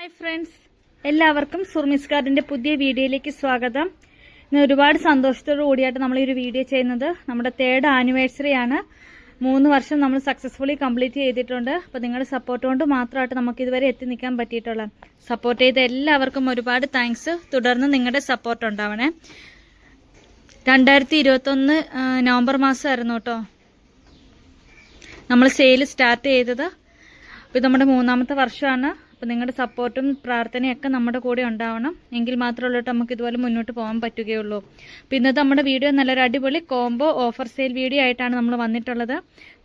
Hi friends എല്ലാവർക്കും സുർമിസ് കാർഡിന്റെ പുതിയ വീഡിയോയിലേക്ക് സ്വാഗതം. ഇന്ന് ഒരുപാട് സന്തോഷത്തോടു കൂടിയായിട്ട് നമ്മൾ ഈ ഒരു വീഡിയോ ചെയ്യുന്നത് നമ്മുടെ തേർഡ് ആനിവേഴ്സറി ആണ്. മൂന്ന് വർഷം നമ്മൾ സക്സസ്ഫുള്ളി കംപ്ലീറ്റ് ചെയ്തിട്ടുണ്ട്. അപ്പോൾ നിങ്ങളുടെ സപ്പോർട്ട് കൊണ്ട് മാത്രമായിട്ട് നമുക്ക് ഇതുവരെ എത്തി നിൽക്കാൻ പറ്റിയിട്ടുള്ള സപ്പോർട്ട് ചെയ്ത എല്ലാവർക്കും ഒരുപാട് താങ്ക്സ് തുടർന്ന് നിങ്ങളുടെ സപ്പോർട്ട് ഉണ്ടാവണേ. രണ്ടായിരത്തി ഇരുപത്തൊന്ന് നവംബർ മാസമായിരുന്നു കേട്ടോ നമ്മൾ സെയിൽ സ്റ്റാർട്ട് ചെയ്തത്. ഇത് നമ്മുടെ മൂന്നാമത്തെ വർഷമാണ്. അപ്പോൾ നിങ്ങളുടെ സപ്പോർട്ടും പ്രാർത്ഥനയൊക്കെ നമ്മുടെ കൂടെ ഉണ്ടാവണം. എങ്കിൽ മാത്രമേ ഉള്ളൂ നമുക്ക് ഇതുപോലെ മുന്നോട്ട് പോകാൻ പറ്റുകയുള്ളൂ. ഇന്നത്തെ നമ്മുടെ വീഡിയോ നല്ലൊരു അടിപൊളി കോംബോ ഓഫർ സെയിൽ വീഡിയോ ആയിട്ടാണ് നമ്മൾ വന്നിട്ടുള്ളത്.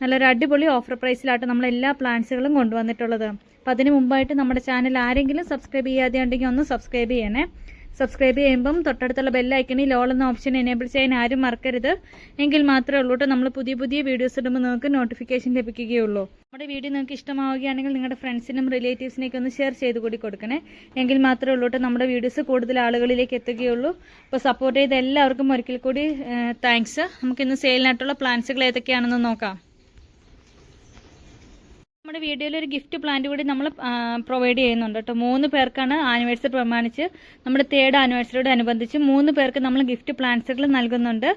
നല്ലൊരു അടിപൊളി ഓഫർ പ്രൈസിലായിട്ട് നമ്മൾ എല്ലാ പ്ലാൻസുകളും കൊണ്ടുവന്നിട്ടുള്ളത്. അപ്പോൾ അതിന് മുമ്പായിട്ട് നമ്മുടെ ചാനൽ ആരെങ്കിലും സബ്സ്ക്രൈബ് ചെയ്യാതെ ഉണ്ടെങ്കിൽ ഒന്ന് സബ്സ്ക്രൈബ് ചെയ്യണേ. സബ്സ്ക്രൈബ് ചെയ്യുമ്പം തൊട്ടടുത്തുള്ള ബെല്ലൈക്കണിൽ ലോൾ എന്ന ഓപ്ഷൻ എനേബിൾ ചെയ്യാൻ ആരും മറക്കരുത്. എങ്കിൽ മാത്രമേ ഉള്ളൂ നമ്മൾ പുതിയ പുതിയ വീഡിയോസ് ഇടുമ്പോൾ നിങ്ങൾക്ക് നോട്ടിഫിക്കേഷൻ ലഭിക്കുകയുള്ളൂ. നമ്മുടെ വീഡിയോ നിങ്ങൾക്ക് ഇഷ്ടമാവുകയാണെങ്കിൽ നിങ്ങളുടെ ഫ്രണ്ട്സിനും റിലേറ്റീവ്സിനൊക്കെ ഒന്ന് ഷെയർ ചെയ്ത് കൂടി കൊടുക്കണേ. എങ്കിൽ മാത്രമേ ഉള്ളൂ നമ്മുടെ വീഡിയോസ് കൂടുതൽ ആളുകളിലേക്ക് എത്തുകയുള്ളൂ. അപ്പോൾ സപ്പോർട്ട് ചെയ്ത എല്ലാവർക്കും ഒരിക്കൽ കൂടി താങ്ക്സ് നമുക്കിന്ന് സെയിലിനായിട്ടുള്ള പ്ലാൻസുകൾ ഏതൊക്കെയാണെന്ന് നോക്കാം. നമ്മുടെ വീഡിയോയിൽ ഒരു ഗിഫ്റ്റ് പ്ലാന്റ് കൂടി നമ്മൾ പ്രൊവൈഡ് ചെയ്യുന്നുണ്ട് കേട്ടോ. മൂന്ന് പേർക്കാണ് ആനിവേഴ്സറി പ്രമാണിച്ച് നമ്മുടെ തേർഡ് ആനിവേഴ്സറിയോട് അനുബന്ധിച്ച് മൂന്ന് പേർക്ക് നമ്മൾ ഗിഫ്റ്റ് പ്ലാന്റ്സുകൾ നൽകുന്നുണ്ട്.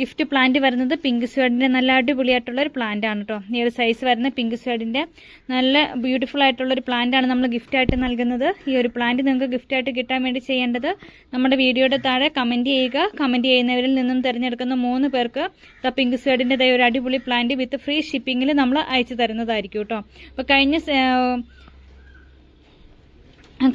ഗിഫ്റ്റ് പ്ലാന്റ് വരുന്നത് പിങ്ക് സ്വേഡിന്റെ നല്ല അടിപൊളിയായിട്ടുള്ള ഒരു പ്ലാന്റ് ആണ് കേട്ടോ. ഈ ഒരു സൈസ് വരുന്ന പിങ്ക് സ്വേഡിന്റെ നല്ല ബ്യൂട്ടിഫുൾ ആയിട്ടുള്ള ഒരു പ്ലാന്റ് ആണ് നമ്മൾ ഗിഫ്റ്റ് ആയിട്ട് നൽകുന്നത്. ഈ ഒരു പ്ലാന്റ് നിങ്ങൾക്ക് ഗിഫ്റ്റ് ആയിട്ട് കിട്ടാൻ വേണ്ടി ചെയ്യേണ്ടത് നമ്മുടെ വീഡിയോയുടെ താഴെ കമന്റ് ചെയ്യുക. കമന്റ് ചെയ്യുന്നവരിൽ നിന്നും തിരഞ്ഞെടുക്കുന്ന മൂന്ന് പേർക്ക് ദ പിങ്ക് സ്വേഡിന്റെ ഒരു അടിപൊളി പ്ലാന്റ് വിത്ത് ഫ്രീ ഷിപ്പിംഗിൽ നമ്മൾ അയച്ചു തരുന്നതായിരിക്കും കേട്ടോ. അപ്പോൾ കഴിഞ്ഞ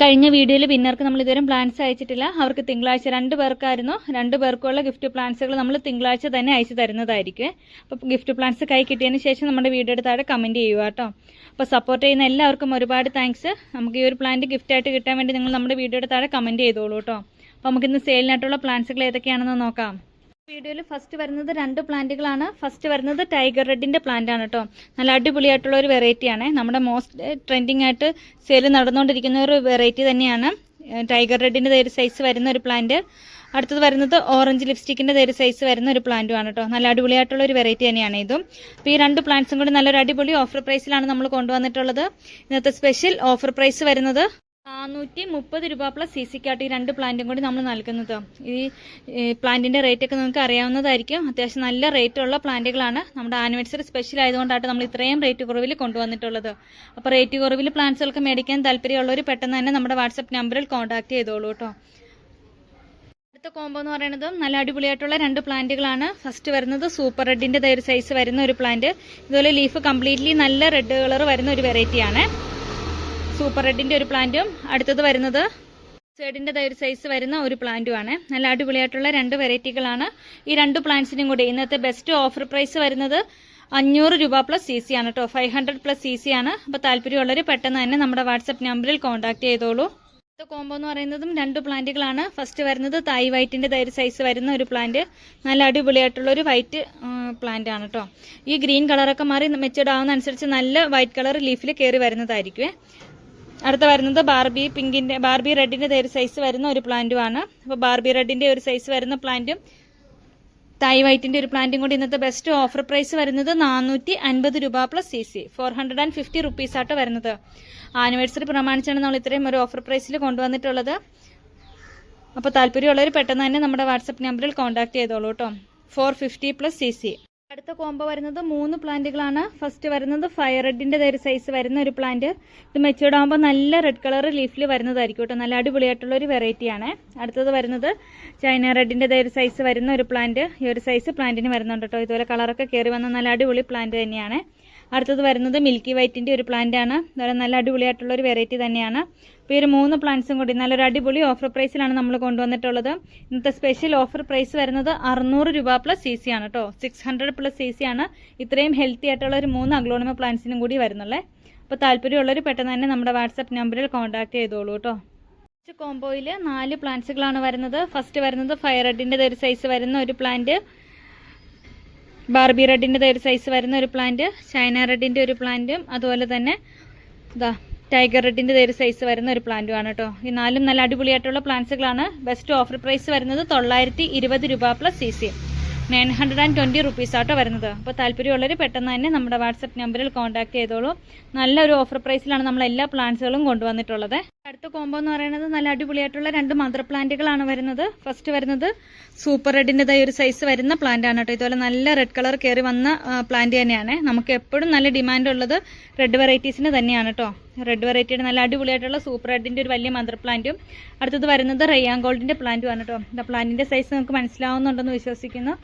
കഴിഞ്ഞ വീഡിയോയിൽ വിന്നർക്ക് നമ്മൾ ഇതുവരെ പ്ലാൻസ് അയച്ചിട്ടില്ല. അവർക്ക് തിങ്കളാഴ്ച രണ്ട് പേർക്കായിരുന്നു. രണ്ട് പേർക്കുള്ള ഗിഫ്റ്റ് പ്ലാൻസുകൾ നമ്മൾ തിങ്കളാഴ്ച തന്നെ അയച്ചു തരുന്നതായിരിക്കും. അപ്പോൾ ഗിഫ്റ്റ് പ്ലാൻസ് കൈ കിട്ടിയതിന് ശേഷം നമ്മുടെ വീഡിയോയുടെ താഴെ കമന്റ് ചെയ്യുക കേട്ടോ. അപ്പോൾ സപ്പോർട്ട് ചെയ്യുന്ന എല്ലാവർക്കും ഒരുപാട് താങ്ക്സ് നമുക്ക് ഈ ഒരു പ്ലാന്റ് ഗിഫ്റ്റ് ആയിട്ട് കിട്ടാൻ വേണ്ടി നിങ്ങൾ നമ്മുടെ വീഡിയോയുടെ താഴെ കമന്റ് ചെയ്തോളൂ കേട്ടോ. അപ്പോൾ നമുക്കിന്ന് സെയിലിനായിട്ടുള്ള പ്ലാൻസുകൾ ഏതൊക്കെയാണെന്ന് നോക്കാം. വീഡിയോയിൽ ഫസ്റ്റ് വരുന്നത് രണ്ട് പ്ലാന്റുകളാണ്. ഫസ്റ്റ് വരുന്നത് ടൈഗർ റെഡിന്റെ പ്ലാന്റ് ആണ് കേട്ടോ നല്ല അടിപൊളിയായിട്ടുള്ള ഒരു വെറൈറ്റി ആണ്. നമ്മുടെ മോസ്റ്റ് ട്രെൻഡിങ് ആയിട്ട് സെയിൽ നടന്നുകൊണ്ടിരിക്കുന്ന ഒരു വെറൈറ്റി തന്നെയാണ്. ടൈഗർ റെഡിന്റെ ഒരു സൈസ് വരുന്ന ഒരു പ്ലാന്റ് അടുത്തത് വരുന്നത് ഓറഞ്ച് ലിപ്സ്റ്റിക്കിന്റെ ഒരു സൈസ് വരുന്ന ഒരു പ്ലാന്റും ആണ് കേട്ടോ നല്ല അടിപൊളിയായിട്ടുള്ള ഒരു വെറൈറ്റി തന്നെയാണ് ഇതും. അപ്പോൾ ഈ രണ്ട് പ്ലാന്റ്സും കൂടി നല്ലൊരു അടിപൊളി ഓഫർ പ്രൈസിലാണ് നമ്മൾ കൊണ്ടുവന്നിട്ടുള്ളത്. ഇന്നത്തെ സ്പെഷ്യൽ ഓഫർ പ്രൈസ് വരുന്നത് നാനൂറ്റി മുപ്പത് രൂപ പ്ലസ് സി സിക്കാട്ട് ഈ രണ്ട് പ്ലാന്റും കൂടി നമ്മൾ നൽകുന്നത്. ഈ പ്ലാന്റിന്റെ റേറ്റ് ഒക്കെ നിങ്ങൾക്ക് അറിയാവുന്നതായിരിക്കും. അത്യാവശ്യം നല്ല റേറ്റ് ഉള്ള പ്ലാന്റുകളാണ് നമ്മുടെ ആനിവേഴ്സറി സ്പെഷ്യൽ ആയതുകൊണ്ടാണ് നമ്മൾ ഇത്രയും റേറ്റ് കുറവിൽ കൊണ്ടുവന്നിട്ടുള്ളത്. അപ്പോൾ റേറ്റ് കുറവിൽ പ്ലാന്റ്സുകൾക്ക് മേടിക്കാൻ താല്പര്യമുള്ളവർ പെട്ടെന്ന് തന്നെ നമ്മുടെ വാട്സപ്പ് നമ്പറിൽ കോൺടാക്ട് ചെയ്തോളൂ കേട്ടോ. അടുത്ത കോംബോ എന്ന് പറയുന്നത് നല്ല അടിപൊളിയായിട്ടുള്ള രണ്ട് പ്ലാന്റുകളാണ് ഫസ്റ്റ് വരുന്നത് സൂപ്പർ റെഡിന്റെ ഒരു സൈസ് വരുന്ന ഒരു പ്ലാന്റ് ഇതുപോലെ ലീഫ് കംപ്ലീറ്റ്ലി നല്ല റെഡ് കളർ വരുന്ന ഒരു വെറൈറ്റിയാണ് സൂപ്പർ റെഡിന്റെ ഒരു പ്ലാന്റും അടുത്തത് വരുന്നത് സൈഡിന്റെ ഒരു സൈസ് വരുന്ന ഒരു പ്ലാന്റുമാണ്. നല്ല അടിപൊളിയായിട്ടുള്ള രണ്ട് വെറൈറ്റികളാണ്. ഈ രണ്ട് പ്ലാന്റ്സിനും കൂടി ഇന്നത്തെ ബെസ്റ്റ് ഓഫർ പ്രൈസ് വരുന്നത് അഞ്ഞൂറ് രൂപ പ്ലസ് സി സി ആണ് കേട്ടോ five hundred plus C C ആണ്. അപ്പോൾ താല്പര്യമുള്ളവർ പെട്ടെന്ന് തന്നെ നമ്മുടെ വാട്സപ്പ് നമ്പറിൽ കോൺടാക്ട് ചെയ്തോളൂ. അടുത്ത കോംബോ എന്ന് പറയുന്നതും രണ്ട് പ്ലാന്റുകളാണ്. ഫസ്റ്റ് വരുന്നത് തായ് വൈറ്റിന്റെ ഒരു സൈസ് വരുന്ന ഒരു പ്ലാന്റ്. നല്ല അടിപൊളിയായിട്ടുള്ള ഒരു വൈറ്റ് പ്ലാന്റ് ആണ് കേട്ടോ ഈ ഗ്രീൻ കളറൊക്കെ മാറി മെച്ചൂർഡ് ആവുന്ന അനുസരിച്ച് നല്ല വൈറ്റ് കളർ ലീഫിൽ കയറി വരുന്നതായിരിക്കും അടുത്ത വരുന്നത് ബാർബി പിങ്കിന്റെ ബാർബി റെഡിന്റെ ഒരു സൈസ് വരുന്ന ഒരു പ്ലാന്റും ആണ്. അപ്പോൾ ബാർബി റെഡിന്റെ ഒരു സൈസ് വരുന്ന പ്ലാന്റും തായ് വൈറ്റിന്റെ ഒരു പ്ലാന്റും കൂടി ഇന്നത്തെ ബെസ്റ്റ് ഓഫർ പ്രൈസ് വരുന്നത് നാനൂറ്റി അൻപത് രൂപ plus C C four hundred and fifty rupees ആട്ടോ വരുന്നത്. ആനിവേഴ്സറി പ്രമാണിച്ചാണ് നമ്മൾ ഇത്രയും ഒരു ഓഫർ പ്രൈസിൽ കൊണ്ടുവന്നിട്ടുള്ളത്. അപ്പോൾ താല്പര്യമുള്ളവർ പെട്ടെന്ന് തന്നെ നമ്മുടെ വാട്സപ്പ് നമ്പറിൽ കോൺടാക്ട് ചെയ്തോളൂ കേട്ടോ four fifty plus C C അടുത്ത കോംബോ വരുന്നത് മൂന്ന് പ്ലാന്റുകളാണ് ഫസ്റ്റ് വരുന്നത് ഫയർ റെഡിന്റെ ഒരു സൈസ് വരുന്ന ഒരു പ്ലാന്റ് ഇത് മെച്ചൂർഡ് ആകുമ്പോൾ നല്ല റെഡ് കളർ ലീഫിൽ വരുന്നതായിരിക്കും കേട്ടോ. നല്ല അടിപൊളിയായിട്ടുള്ള ഒരു വെറൈറ്റിയാണ് അടുത്തത് വരുന്നത് ചൈന റെഡിന്റെ ഒരു സൈസ് വരുന്ന ഒരു പ്ലാന്റ് ഈ ഒരു സൈസ് പ്ലാന്റിന് വരുന്നുണ്ട് കേട്ടോ. ഇതുപോലെ കളറൊക്കെ കയറി വന്ന നല്ല അടിപൊളി പ്ലാന്റ് തന്നെയാണ്. അടുത്തത് വരുന്നത് മിൽക്കി വൈറ്റിന്റെ ഒരു പ്ലാന്റ് ആണ്. അതുപോലെ നല്ല അടിപൊളിയായിട്ടുള്ള ഒരു വെറൈറ്റി തന്നെയാണ്. അപ്പോൾ ഈ ഒരു മൂന്ന് പ്ലാന്റ്സും കൂടി നല്ലൊരു അടിപൊളി ഓഫർ പ്രൈസിലാണ് നമ്മൾ കൊണ്ടുവന്നിട്ടുള്ളത്. ഇന്നത്തെ സ്പെഷ്യൽ ഓഫർ പ്രൈസ് വരുന്നത് അറുന്നൂറ് രൂപ പ്ലസ് സി സി ആണ് കേട്ടോ six hundred plus C C ആണ്. ഇത്രയും ഹെൽത്തി ആയിട്ടുള്ള ഒരു മൂന്ന് അഗ്ലോണിമ പ്ലാന്റ്സിനും കൂടി വരുന്നുള്ളേ. അപ്പോൾ താല്പര്യമുള്ളവർ പെട്ടെന്ന് തന്നെ നമ്മുടെ വാട്സപ്പ് നമ്പറിൽ കോൺടാക്ട് ചെയ്തോളൂ കേട്ടോ കോംബോയിൽ നാല് പ്ലാന്റ്സുകളാണ് വരുന്നത്. ഫസ്റ്റ് വരുന്നത് ഫയർ റെഡിന്റെ ഒരു സൈസ് വരുന്ന ഒരു പ്ലാന്റ് ബാർബി റെഡിന്റെ ഒരു സൈസ് വരുന്ന ഒരു പ്ലാന്റ് ചൈന റെഡിന്റെ ഒരു പ്ലാന്റും അതുപോലെ തന്നെ ഇതാ ടൈഗർ റെഡിന്റെ ഒരു സൈസ് വരുന്ന ഒരു പ്ലാന്റുമാണ് കേട്ടോ ഈ നാലും നല്ല അടിപൊളിയായിട്ടുള്ള പ്ലാന്റ്സുകളാണ് ബെസ്റ്റ് ഓഫർ പ്രൈസ് വരുന്നത് തൊള്ളായിരത്തി ഇരുപത് രൂപ plus C C nine hundred and twenty rupees ആട്ടോ വരുന്നത്. അപ്പോൾ താല്പര്യമുള്ളവർ പെട്ടെന്ന് തന്നെ നമ്മുടെ വാട്സപ്പ് നമ്പറിൽ കോൺടാക്ട് ചെയ്തോളൂ. നല്ലൊരു ഓഫർ പ്രൈസിലാണ് നമ്മൾ എല്ലാ പ്ലാന്റ്സുകളും കൊണ്ടുവന്നിട്ടുള്ളത്. അടുത്ത കോംബോ എന്ന് പറയുന്നത് നല്ല അടിപൊളിയായിട്ടുള്ള രണ്ട് മദർ പ്ലാന്റുകളാണ് വരുന്നത്. ഫസ്റ്റ് വരുന്നത് സൂപ്പർ റെഡിന്റെതായ ഒരു സൈസ് വരുന്ന പ്ലാന്റ് ആണ് കേട്ടോ. ഇതുപോലെ നല്ല റെഡ് കളർ കയറി വന്ന പ്ലാന്റ് തന്നെയാണ്. നമുക്ക് എപ്പോഴും നല്ല ഡിമാൻഡ് ഉള്ളത് റെഡ് വെറൈറ്റീസിന് തന്നെയാണ് കേട്ടോ. റെഡ് വെറൈറ്റിയുടെ നല്ല അടിപൊളിയായിട്ടുള്ള സൂപ്പർ റെഡിന്റെ ഒരു വലിയ മദർ പ്ലാന്റും അടുത്തത് വരുന്നത് റയ്യാൻ ഗോൾഡിന്റെ പ്ലാന്റുമാണ് കേട്ടോ. ദ പ്ലാന്റിന്റെ സൈസ് നമുക്ക് മനസ്സിലാവുന്നുണ്ടെന്ന് വിശ്വസിക്കുന്നു.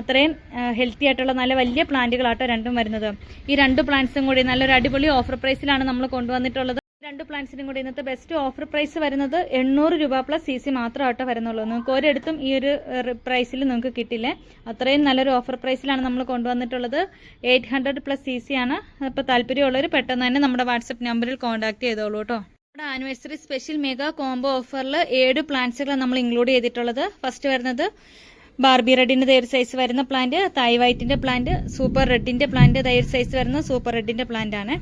അത്രയും ഹെൽത്തി ആയിട്ടുള്ള നല്ല വലിയ പ്ലാന്റുകളാട്ടോ രണ്ടും വരുന്നത്. ഈ രണ്ട് പ്ലാന്റ്സും കൂടി നല്ലൊരു അടിപൊളി ഓഫർ പ്രൈസിലാണ് നമ്മൾ കൊണ്ടുവന്നിട്ടുള്ളത്. രണ്ട് പ്ലാന്റ്സിനും കൂടി ഇന്നത്തെ ബെസ്റ്റ് ഓഫർ പ്രൈസ് വരുന്നത് എണ്ണൂറ് രൂപ പ്ലസ് സി സി മാത്രമാട്ടോ വരുന്നുള്ളൂ. നിങ്ങൾക്ക് ഒരിടത്തും ഈ ഒരു പ്രൈസിൽ നിങ്ങൾക്ക് കിട്ടില്ല. അത്രയും നല്ലൊരു ഓഫർ പ്രൈസിലാണ് നമ്മൾ കൊണ്ടുവന്നിട്ടുള്ളത്. Eight hundred plus C C ആണ്. അപ്പോൾ താല്പര്യമുള്ളവർ പെട്ടെന്ന് തന്നെ നമ്മുടെ വാട്സപ്പ് നമ്പറിൽ കോൺടാക്ട് ചെയ്തോളൂ കേട്ടോ നമ്മുടെ ആനിവേഴ്സറി സ്പെഷ്യൽ മെഗാ കോംബോ ഓഫറിൽ ഏഴ് പ്ലാന്റ്സുകളാണ് നമ്മൾ ഇൻക്ലൂഡ് ചെയ്തിട്ടുള്ളത്. ഫസ്റ്റ് വരുന്നത് ബാർബി റെഡിന്റെ തൈര് സൈസ് വരുന്ന പ്ലാന്റ് തൈ വൈറ്റിന്റെ പ്ലാന്റ് സൂപ്പർ റെഡിന്റെ പ്ലാന്റ് തൈര് സൈസ് വരുന്ന സൂപ്പർ റെഡിന്റെ പ്ലാന്റ് ആണ്.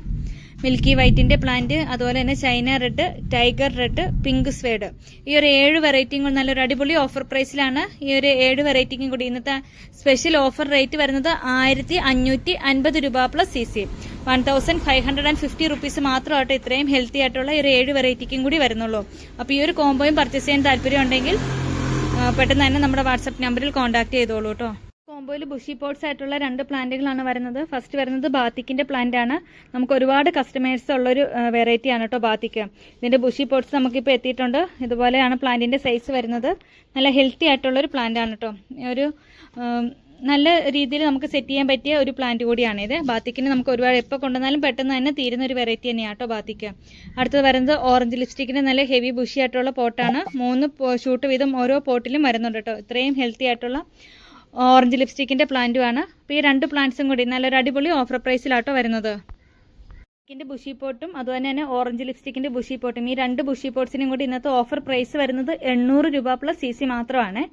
മിൽക്കി വൈറ്റിന്റെ പ്ലാന്റ് അതുപോലെ തന്നെ China red tiger red pink suede. ഈ ഒരു ഏഴ് വെറൈറ്റിയും നല്ലൊരു അടിപൊളി ഓഫർ പ്രൈസിലാണ് ഈ ഒരു ഏഴ് വെറൈറ്റിക്കും കൂടി ഇന്നത്തെ സ്പെഷ്യൽ ഓഫർ റേറ്റ് വരുന്നത് ആയിരത്തി അഞ്ഞൂറ്റി അൻപത് രൂപ plus C C one thousand five hundred and fifty rupees മാത്രമായിട്ട് ഇത്രയും ഹെൽത്തി ആയിട്ടുള്ള ഒരു ഏഴ് വെറൈറ്റിക്കും കൂടി വരുന്നുള്ളൂ. അപ്പോൾ ഈ ഒരു കോമ്പോയും പർച്ചേസ് ചെയ്യാൻ താല്പര്യം ഉണ്ടെങ്കിൽ പെട്ടെന്ന് തന്നെ നമ്മുടെ വാട്സപ്പ് നമ്പറിൽ കോൺടാക്ട് ചെയ്തോളൂ കേട്ടോ കോംബോയിൽ ബുഷി പോട്ട്സ് ആയിട്ടുള്ള രണ്ട് പ്ലാന്റുകളാണ് വരുന്നത്. ഫസ്റ്റ് വരുന്നത് ബാത്തിക്കിന്റെ പ്ലാന്റ് ആണ്. നമുക്ക് ഒരുപാട് കസ്റ്റമേഴ്സ് ഉള്ളൊരു വെറൈറ്റി ആണ് കേട്ടോ ബാത്തിക്ക്. ഇതിന്റെ ബുഷി പോട്ട്സ് നമുക്കിപ്പോൾ എത്തിയിട്ടുണ്ട്. ഇതുപോലെയാണ് പ്ലാന്റിന്റെ സൈസ് വരുന്നത്. നല്ല ഹെൽത്തി ആയിട്ടുള്ള ഒരു പ്ലാന്റ് ആണ് കേട്ടോ ഒരു നല്ല രീതിയിൽ നമുക്ക് സെറ്റ് ചെയ്യാൻ പറ്റിയ ഒരു പ്ലാന്റ് കൂടിയാണ് ഇത്. ബാത്തിക്കിന് നമുക്ക് ഒരുപാട് എപ്പോൾ കൊണ്ടുവന്നാലും പെട്ടെന്ന് തന്നെ തീരുന്ന ഒരു വെറൈറ്റി തന്നെയാണ് കേട്ടോ ബാത്തിക്ക്. അടുത്തത് വരുന്നത് ഓറഞ്ച് ലിപ്സ്റ്റിക്കിന് നല്ല ഹെവി ബുഷി ആയിട്ടുള്ള പോട്ടാണ് മൂന്ന് ഷൂട്ട് വീതം ഓരോ പോട്ടിലും വരുന്നുണ്ട് കേട്ടോ ഇത്രയും ഹെൽത്തി ആയിട്ടുള്ള ഓറഞ്ച് ലിപ്സ്റ്റിക്കിന്റെ പ്ലാന്റും ആണ്. അപ്പോൾ ഈ രണ്ട് പ്ലാന്റ്സും കൂടി നല്ലൊരു അടിപൊളി ഓഫർ പ്രൈസിലാട്ടോ വരുന്നത്. ലിപ്സ്റ്റിക്കിന്റെ ബുഷി പോട്ടും അതുപോലെ തന്നെ ഓറഞ്ച് ലിപ്സ്റ്റിക്കിന്റെ ബുഷി പോട്ടും ഈ രണ്ട് ബുഷി പോട്ട്സിനും കൂടി ഇന്നത്തെ ഓഫർ പ്രൈസ് വരുന്നത് എണ്ണൂറ് രൂപ പ്ലസ് സി സി മാത്രമാണ്.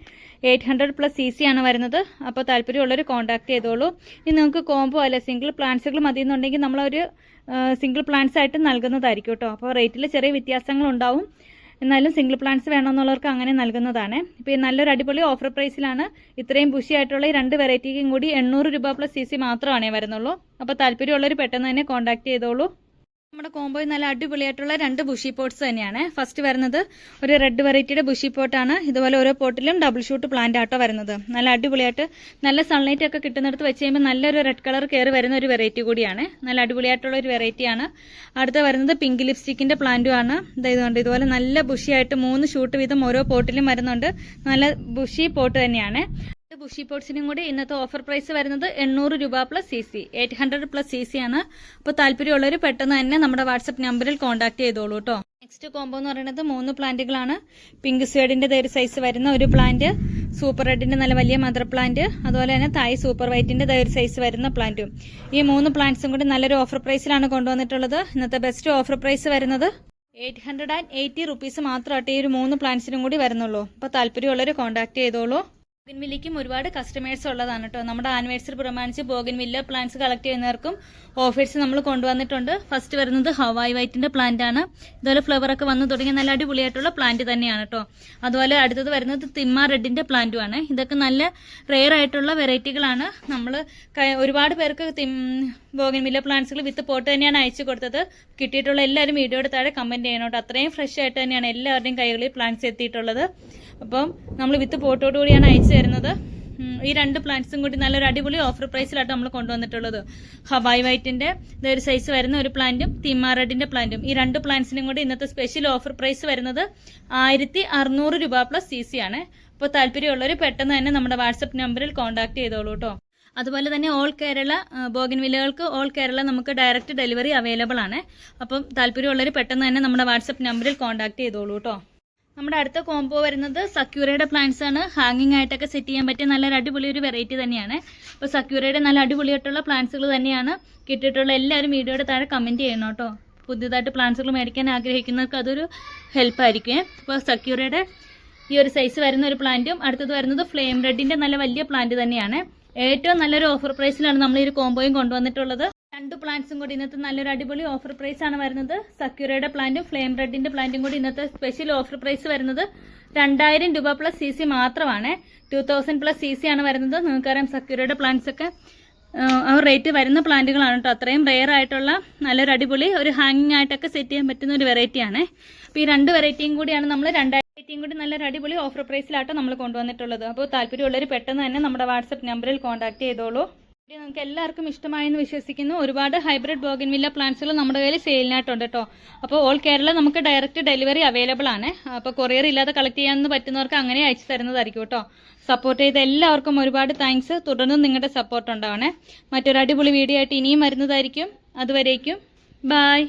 Eight hundred plus C C ആണ് വരുന്നത്. അപ്പോൾ താല്പര്യമുള്ളവർ കോൺടാക്ട് ചെയ്തോളൂ. ഇനി നിങ്ങൾക്ക് കോംബോ അല്ല സിംഗിൾ പ്ലാന്റ്സുകൾ മതി എന്നുണ്ടെങ്കിൽ നമ്മളൊരു സിംഗിൾ പ്ലാന്റ്സ് ആയിട്ട് നൽകുന്നതായിരിക്കും കേട്ടോ അപ്പോൾ റേറ്റിൽ ചെറിയ വ്യത്യാസങ്ങൾ ഉണ്ടാവും. എന്നാലും സിംഗിൾ പ്ലാന്റ്സ് വേണമെന്നുള്ളവർക്ക് അങ്ങനെ നൽകുന്നതാണ്. ഇപ്പോൾ നല്ലൊരു അടിപൊളി ഓഫർ പ്രൈസിലാണ് ഇത്രയും ബുഷി ആയിട്ടുള്ള ഈ രണ്ട് വെറൈറ്റിക്കും കൂടി എണ്ണൂറ് രൂപ പ്ലസ് സി സി മാത്രമാണേ വരുന്നുള്ളൂ. അപ്പോൾ താല്പര്യമുള്ളവർ പെട്ടെന്ന് തന്നെ കോൺടാക്ട് ചെയ്തോളൂ. നമ്മുടെ കോംബോയിൽ നല്ല അടിപൊളിയായിട്ടുള്ള രണ്ട് ബുഷി പോട്ട്സ് തന്നെയാണ്. ഫസ്റ്റ് വരുന്നത് ഒരു റെഡ് വെറൈറ്റിയുടെ ബുഷി പോട്ടാണ് ഇതുപോലെ ഓരോ പോട്ടിലും ഡബിൾ ഷൂട്ട് പ്ലാന്റ് ആട്ടോ വരുന്നത്. നല്ല അടിപൊളിയായിട്ട് നല്ല സൺലൈറ്റ് ഒക്കെ കിട്ടുന്നിടത്ത് വെച്ച് കഴിയുമ്പോൾ നല്ലൊരു റെഡ് കളർ കയറി വരുന്ന ഒരു വെറൈറ്റി കൂടിയാണ്. നല്ല അടിപൊളിയായിട്ടുള്ള ഒരു വെറൈറ്റിയാണ് അടുത്ത വരുന്നത് പിങ്ക് ലിപ്സ്റ്റിക്കിന്റെ പ്ലാന്റും ആണ്. ദേ ഇതുകൊണ്ട് ഇതുപോലെ നല്ല ബുഷിയായിട്ട് മൂന്ന് ഷൂട്ട് വീതം ഓരോ പോട്ടിലും വരുന്നുണ്ട്. നല്ല ബുഷി പോട്ട് തന്നെയാണ്. ബുഷി പോട്ട്സിനും കൂടി ഇന്നത്തെ ഓഫർ പ്രൈസ് വരുന്നത് എണ്ണൂറ് രൂപ plus C C eight hundred plus C C ആണ്. അപ്പോൾ താല്പര്യമുള്ളവർ പെട്ടെന്ന് തന്നെ നമ്മുടെ വാട്സപ്പ് നമ്പറിൽ കോൺടാക്ട് ചെയ്തോളൂ കേട്ടോ നെക്സ്റ്റ് കോംബോ എന്ന് പറയുന്നത് മൂന്ന് പ്ലാന്റുകളാണ്. പിങ്ക് സ്വേഡിന്റെ ഒരു സൈസ് വരുന്ന ഒരു പ്ലാന്റ് സൂപ്പർ റെഡിന്റെ നല്ല വലിയ മദർ പ്ലാന്റ് അതുപോലെ തന്നെ തായ് സൂപ്പർ വൈറ്റിന്റെ ഒരു സൈസ് വരുന്ന പ്ലാന്റും ഈ മൂന്ന് പ്ലാന്റ്സും കൂടി നല്ലൊരു ഓഫർ പ്രൈസിലാണ് കൊണ്ടുവന്നിട്ടുള്ളത്. ഇന്നത്തെ ബെസ്റ്റ് ഓഫർ പ്രൈസ് വരുന്നത് eight hundred and eighty rupees മാത്രമായിട്ട് ഈ ഒരു മൂന്ന് പ്ലാന്റ്സിനും കൂടി വരുന്നുള്ളൂ. അപ്പോൾ താല്പര്യമുള്ളവർ കോൺടാക്ട് ചെയ്തോളൂ. ബോഗൻവില്ലയ്ക്കും ഒരുപാട് കസ്റ്റമേഴ്സ് ഉള്ളതാണ് കേട്ടോ നമ്മുടെ ആനിവേഴ്സറി പ്രമാണിച്ച് ബോഗൻവില്ല പ്ലാന്റ്സ് കളക്ട് ചെയ്യുന്നവർക്കും ഓഫേഴ്സ് നമ്മൾ കൊണ്ടുവന്നിട്ടുണ്ട്. ഫസ്റ്റ് വരുന്നത് ഹവായ് വൈറ്റിന്റെ പ്ലാന്റ് ആണ്. ഇതുപോലെ ഫ്ലവർ ഒക്കെ വന്നു തുടങ്ങിയ നല്ല അടിപൊളിയായിട്ടുള്ള പ്ലാന്റ് തന്നെയാണ് കേട്ടോ അതുപോലെ അടുത്തത് വരുന്നത് തിമ്മ റെഡിന്റെ പ്ലാന്റും ആണ്. ഇതൊക്കെ നല്ല റെയർ ആയിട്ടുള്ള വെറൈറ്റികളാണ് നമ്മൾ ഒരുപാട് പേർക്ക് ബോഗൻവില്ല പ്ലാന്റ്സുകൾ വിത്ത് പോട്ട് തന്നെയാണ് അയച്ചു കൊടുത്തത്. കിട്ടിയിട്ടുള്ള എല്ലാവരും വീഡിയോയുടെ താഴെ കമന്റ് ചെയ്യണം അത്രയും ഫ്രഷ് ആയിട്ട് തന്നെയാണ് എല്ലാവരുടെയും കൈകളിൽ പ്ലാന്റ്സ് എത്തിയിട്ടുള്ളത്. അപ്പം നമ്മൾ വിത്ത് പോട്ടോട് കൂടിയാണ് അയച്ചു തരുന്നത്. ഈ രണ്ട് പ്ലാന്റ്സും കൂടി നല്ലൊരു അടിപൊളി ഓഫർ പ്രൈസിലായിട്ട് നമ്മൾ കൊണ്ടുവന്നിട്ടുള്ളത്. ഹവായ് വൈറ്റിന്റെ ഇതൊരു സൈസ് വരുന്ന ഒരു പ്ലാന്റും തീമാ റെഡിന്റെ പ്ലാന്റും ഈ രണ്ട് പ്ലാന്റ്സിനും കൂടി ഇന്നത്തെ സ്പെഷ്യൽ ഓഫർ പ്രൈസ് വരുന്നത് ആയിരത്തി അറുന്നൂറ് രൂപ പ്ലസ് സി സി ആണ്. അപ്പോൾ താല്പര്യമുള്ളവർ പെട്ടെന്ന് തന്നെ നമ്മുടെ വാട്സപ്പ് നമ്പറിൽ കോൺടാക്ട് ചെയ്തോളൂ കേട്ടോ. അതുപോലെ തന്നെ ഓൾ കേരള ബോഗൻ വില്ലകൾക്ക് ഓൾ കേരള നമുക്ക് ഡയറക്റ്റ് ഡെലിവറി അവൈലബിൾ ആണ്. അപ്പം താല്പര്യമുള്ളവർ പെട്ടെന്ന് തന്നെ നമ്മുടെ വാട്സപ്പ് നമ്പറിൽ കോൺടാക്ട് ചെയ്തോളൂ കേട്ടോ നമ്മുടെ അടുത്ത കോംബോ വരുന്നത് സക്യൂറയുടെ പ്ലാന്റ്സ് ആണ്. ഹാങ്ങിങ് ആയിട്ടൊക്കെ സെറ്റ് ചെയ്യാൻ പറ്റിയ നല്ല അടിപൊളി ഒരു വെറൈറ്റി തന്നെയാണ്. അപ്പോൾ സക്യൂറയുടെ നല്ല അടിപൊളിയായിട്ടുള്ള പ്ലാന്റ്സുകൾ തന്നെയാണ്. കിട്ടിയിട്ടുള്ള എല്ലാവരും വീഡിയോയുടെ താഴെ കമന്റ് ചെയ്യണം കേട്ടോ പുതിയതായിട്ട് പ്ലാന്റ്സുകൾ മേടിക്കാൻ ആഗ്രഹിക്കുന്നവർക്ക് അതൊരു ഹെൽപ്പായിരിക്കും അപ്പോൾ സക്യൂറയുടെ ഈ ഒരു സൈസ് വരുന്ന ഒരു പ്ലാന്റും അടുത്തത് വരുന്നത് ഫ്ലെയിം റെഡിന്റെ നല്ല വലിയ പ്ലാന്റ് തന്നെയാണ്. ഏറ്റവും നല്ലൊരു ഓഫർ പ്രൈസിലാണ് നമ്മൾ ഈ കോംബോയും കൊണ്ടുവന്നിട്ടുള്ളത്. രണ്ട് പ്ലാന്റ്സും കൂടി ഇന്നത്തെ നല്ലൊരു അടിപൊളി ഓഫർ പ്രൈസ് ആണ് വരുന്നത്. സക്യൂറയുടെ പ്ലാന്റും ഫ്ലെയിം റെഡിന്റെ പ്ലാന്റും കൂടി ഇന്നത്തെ സ്പെഷ്യൽ ഓഫർ പ്രൈസ് വരുന്നത് രണ്ടായിരം രൂപ പ്ലസ് സി സി മാത്രമാണ്. Two thousand plus C C ആണ് വരുന്നത്. നിങ്ങൾക്കറിയാം സക്യൂറയുടെ പ്ലാന്റ്സ് ഒക്കെ ആ റേറ്റ് വരുന്ന പ്ലാന്റുകളാണ് കേട്ടോ അത്രയും റെയർ ആയിട്ടുള്ള നല്ലൊരു അടിപൊളി ഒരു ഹാങ്ങിങ് ആയിട്ടൊക്കെ സെറ്റ് ചെയ്യാൻ പറ്റുന്ന ഒരു വെറൈറ്റിയാണ് അപ്പോൾ ഈ രണ്ട് വെറൈറ്റിയും കൂടിയാണ് നമ്മൾ രണ്ടായിരത്തിയും കൂടി നല്ലൊരു അടിപൊളി ഓഫർ പ്രൈസിലാട്ടോ നമ്മൾ കൊണ്ടുവന്നിട്ടുള്ളത്. അപ്പോൾ താല്പര്യമുള്ളവർ പെട്ടെന്ന് തന്നെ നമ്മുടെ വാട്സപ്പ് നമ്പറിൽ കോൺടാക്ട് ചെയ്തോളൂ. വീഡിയോ നമുക്ക് എല്ലാവർക്കും ഇഷ്ടമായെന്ന് വിശ്വസിക്കുന്നു. ഒരുപാട് ഹൈബ്രിഡ് ബോഗൻവില്ല പ്ലാന്റ്സുകൾ നമ്മുടെ കയ്യിൽ സെയിലിനായിട്ടുണ്ട് കേട്ടോ അപ്പോൾ ഓൾ കേരള നമുക്ക് ഡയറക്റ്റ് ഡെലിവറി അവൈലബിൾ ആണ്. അപ്പോൾ കൊറിയർ ഇല്ലാതെ കളക്ട് ചെയ്യാമെന്ന് പറ്റുന്നവർക്ക് അങ്ങനെ അയച്ചു തരുന്നതായിരിക്കും കേട്ടോ സപ്പോർട്ട് ചെയ്ത എല്ലാവർക്കും ഒരുപാട് താങ്ക്സ് തുടർന്നും നിങ്ങളുടെ സപ്പോർട്ട് ഉണ്ടാവണേ. മറ്റൊരു അടിപൊളി വീഡിയോ ആയിട്ട് ഇനിയും വരുന്നതായിരിക്കും. അതുവരേക്കും. ബായ്